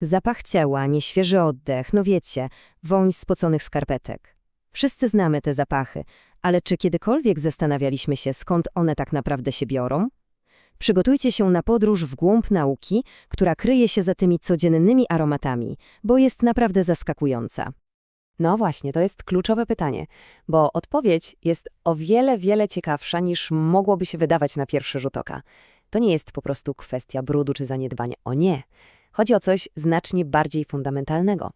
Zapach ciała, nieświeży oddech, no wiecie, woń spoconych skarpetek. Wszyscy znamy te zapachy, ale czy kiedykolwiek zastanawialiśmy się, skąd one tak naprawdę się biorą? Przygotujcie się na podróż w głąb nauki, która kryje się za tymi codziennymi aromatami, bo jest naprawdę zaskakująca. No właśnie, to jest kluczowe pytanie, bo odpowiedź jest o wiele, wiele ciekawsza niż mogłoby się wydawać na pierwszy rzut oka. To nie jest po prostu kwestia brudu czy zaniedbania. O nie. Chodzi o coś znacznie bardziej fundamentalnego.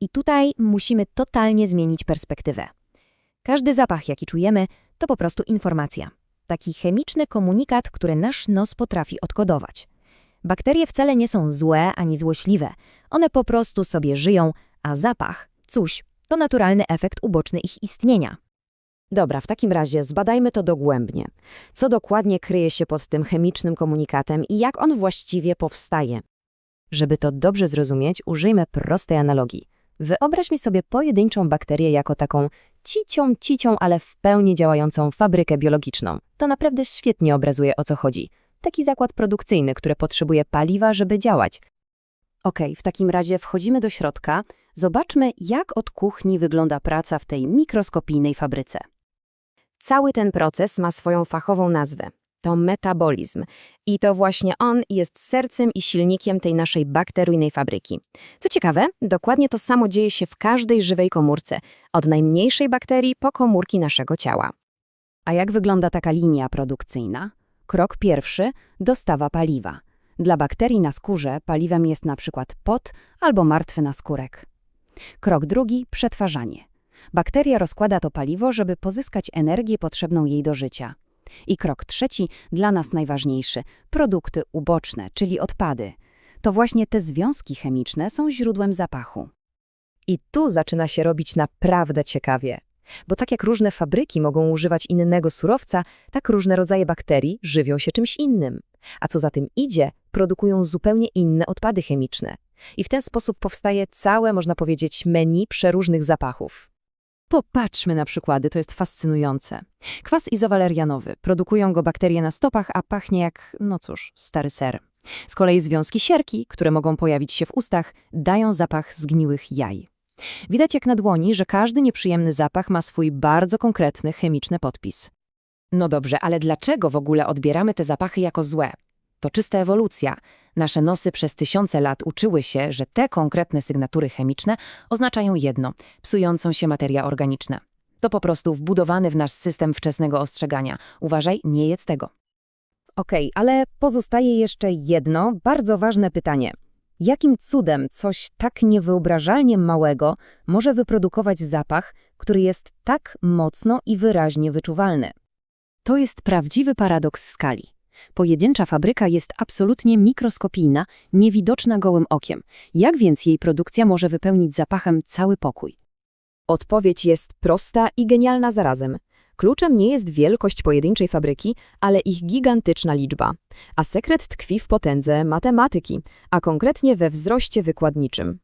I tutaj musimy totalnie zmienić perspektywę. Każdy zapach, jaki czujemy, to po prostu informacja. Taki chemiczny komunikat, który nasz nos potrafi odkodować. Bakterie wcale nie są złe ani złośliwe. One po prostu sobie żyją, a zapach, cóż, to naturalny efekt uboczny ich istnienia. Dobra, w takim razie zbadajmy to dogłębnie. Co dokładnie kryje się pod tym chemicznym komunikatem i jak on właściwie powstaje? Żeby to dobrze zrozumieć, użyjmy prostej analogii. Wyobraźmy sobie pojedynczą bakterię jako taką cicią, cicią, ale w pełni działającą fabrykę biologiczną. To naprawdę świetnie obrazuje, o co chodzi. Taki zakład produkcyjny, który potrzebuje paliwa, żeby działać. Ok, w takim razie wchodzimy do środka. Zobaczmy, jak od kuchni wygląda praca w tej mikroskopijnej fabryce. Cały ten proces ma swoją fachową nazwę. To metabolizm. I to właśnie on jest sercem i silnikiem tej naszej bakteryjnej fabryki. Co ciekawe, dokładnie to samo dzieje się w każdej żywej komórce, od najmniejszej bakterii po komórki naszego ciała. A jak wygląda taka linia produkcyjna? Krok pierwszy – dostawa paliwa. Dla bakterii na skórze paliwem jest na przykład pot albo martwy naskórek. Krok drugi – przetwarzanie. Bakteria rozkłada to paliwo, żeby pozyskać energię potrzebną jej do życia. I krok trzeci, dla nas najważniejszy – produkty uboczne, czyli odpady. To właśnie te związki chemiczne są źródłem zapachu. I tu zaczyna się robić naprawdę ciekawie. Bo tak jak różne fabryki mogą używać innego surowca, tak różne rodzaje bakterii żywią się czymś innym. A co za tym idzie, produkują zupełnie inne odpady chemiczne. I w ten sposób powstaje całe, można powiedzieć, menu przeróżnych zapachów. Popatrzmy na przykłady, to jest fascynujące. Kwas izowalerianowy. Produkują go bakterie na stopach, a pachnie jak, no cóż, stary ser. Z kolei związki sierki, które mogą pojawić się w ustach, dają zapach zgniłych jaj. Widać jak na dłoni, że każdy nieprzyjemny zapach ma swój bardzo konkretny chemiczny podpis. No dobrze, ale dlaczego w ogóle odbieramy te zapachy jako złe? To czysta ewolucja. Nasze nosy przez tysiące lat uczyły się, że te konkretne sygnatury chemiczne oznaczają jedno – psującą się materia organiczna. To po prostu wbudowany w nasz system wczesnego ostrzegania. Uważaj, nie jedz tego. Okej, ale pozostaje jeszcze jedno bardzo ważne pytanie. Jakim cudem coś tak niewyobrażalnie małego może wyprodukować zapach, który jest tak mocno i wyraźnie wyczuwalny? To jest prawdziwy paradoks skali. Pojedyncza fabryka jest absolutnie mikroskopijna, niewidoczna gołym okiem. Jak więc jej produkcja może wypełnić zapachem cały pokój? Odpowiedź jest prosta i genialna zarazem. Kluczem nie jest wielkość pojedynczej fabryki, ale ich gigantyczna liczba. A sekret tkwi w potędze matematyki, a konkretnie we wzroście wykładniczym.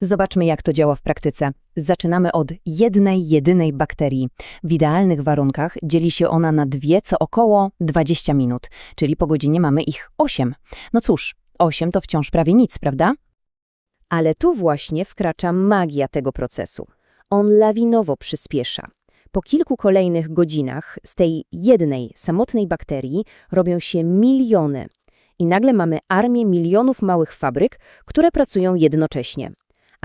Zobaczmy, jak to działa w praktyce. Zaczynamy od jednej, jedynej bakterii. W idealnych warunkach dzieli się ona na dwie co około 20 minut, czyli po godzinie mamy ich 8. No cóż, 8 to wciąż prawie nic, prawda? Ale tu właśnie wkracza magia tego procesu. On lawinowo przyspiesza. Po kilku kolejnych godzinach z tej jednej, samotnej bakterii robią się miliony. I nagle mamy armię milionów małych fabryk, które pracują jednocześnie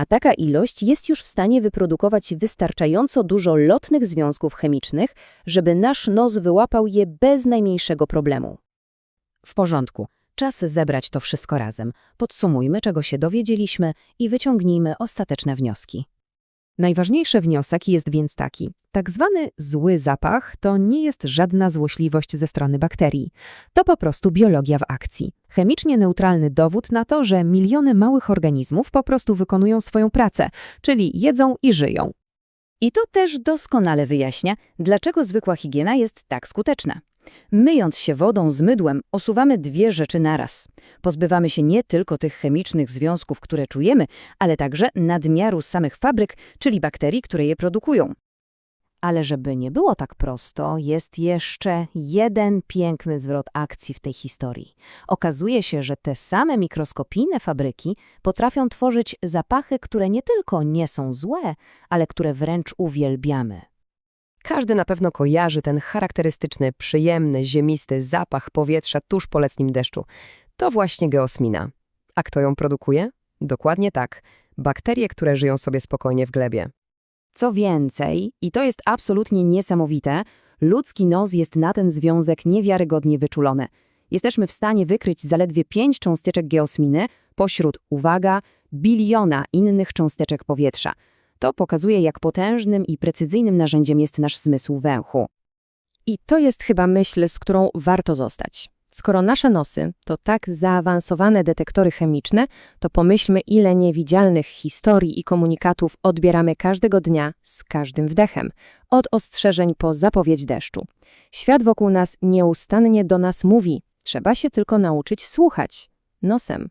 a taka ilość jest już w stanie wyprodukować wystarczająco dużo lotnych związków chemicznych, żeby nasz nos wyłapał je bez najmniejszego problemu. W porządku. Czas zebrać to wszystko razem. Podsumujmy, czego się dowiedzieliśmy i wyciągnijmy ostateczne wnioski. Najważniejszy wniosek jest więc taki. Tak zwany zły zapach to nie jest żadna złośliwość ze strony bakterii. To po prostu biologia w akcji. Chemicznie neutralny dowód na to, że miliony małych organizmów po prostu wykonują swoją pracę, czyli jedzą i żyją. I to też doskonale wyjaśnia, dlaczego zwykła higiena jest tak skuteczna. Myjąc się wodą z mydłem, osuwamy dwie rzeczy naraz. Pozbywamy się nie tylko tych chemicznych związków, które czujemy, ale także nadmiaru samych fabryk, czyli bakterii, które je produkują. Ale żeby nie było tak prosto, jest jeszcze jeden piękny zwrot akcji w tej historii. Okazuje się, że te same mikroskopijne fabryki potrafią tworzyć zapachy, które nie tylko nie są złe, ale które wręcz uwielbiamy. Każdy na pewno kojarzy ten charakterystyczny, przyjemny, ziemisty zapach powietrza tuż po letnim deszczu. To właśnie geosmina. A kto ją produkuje? Dokładnie tak. Bakterie, które żyją sobie spokojnie w glebie. Co więcej, i to jest absolutnie niesamowite, ludzki nos jest na ten związek niewiarygodnie wyczulony. Jesteśmy w stanie wykryć zaledwie pięć cząsteczek geosminy pośród, uwaga, biliona innych cząsteczek powietrza. To pokazuje, jak potężnym i precyzyjnym narzędziem jest nasz zmysł węchu. I to jest chyba myśl, z którą warto zostać. Skoro nasze nosy to tak zaawansowane detektory chemiczne, to pomyślmy, ile niewidzialnych historii i komunikatów odbieramy każdego dnia z każdym wdechem, od ostrzeżeń po zapowiedź deszczu. Świat wokół nas nieustannie do nas mówi, trzeba się tylko nauczyć słuchać nosem.